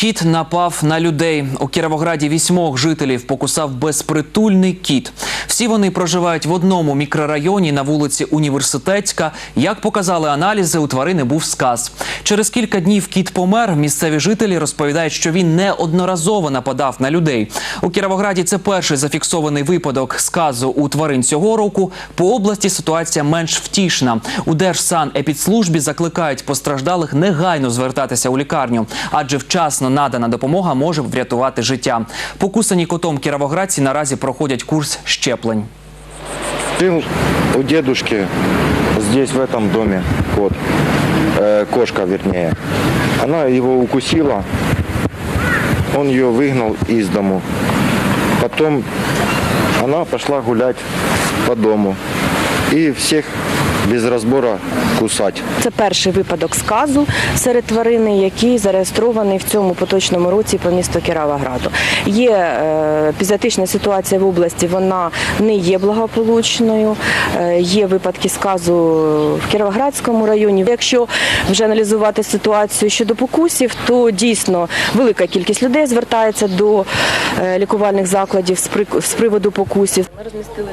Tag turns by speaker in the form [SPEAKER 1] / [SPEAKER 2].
[SPEAKER 1] Кіт напав на людей. У Кіровограді вісьмох жителів покусав безпритульний кіт. Всі вони проживають в одному мікрорайоні на вулиці Університетська. Як показали аналізи, у тварини був сказ. Через кілька днів кіт помер. Місцеві жителі розповідають, що він неодноразово нападав на людей. У Кіровограді це перший зафіксований випадок сказу у тварин цього року. По області ситуація менш втішна. У Держсанепідслужбі закликають постраждалих негайно звертатися у лікарню, адже вчасно надана допомога може врятувати життя. Покусані котом кіровоградці наразі проходять курс щеплень.
[SPEAKER 2] Жил у дедушки здесь, в этом доме, кот, Э, кошка вернее. Она его укусила, он ее выгнал из дому. Потом она пошла гулять по дому и всех без разбора кусать.
[SPEAKER 3] Це перший випадок сказу серед тварини, який зареєстрований в цьому поточному році по місту Кіровограду. Є е, епізотична ситуація в області, вона не є благополучною. Е, є випадки сказу в Кіровоградському районі. Якщо вже аналізувати ситуацію щодо покусів, то дійсно велика кількість людей звертається до е, лікувальних закладів з приводу покусів. Розмістили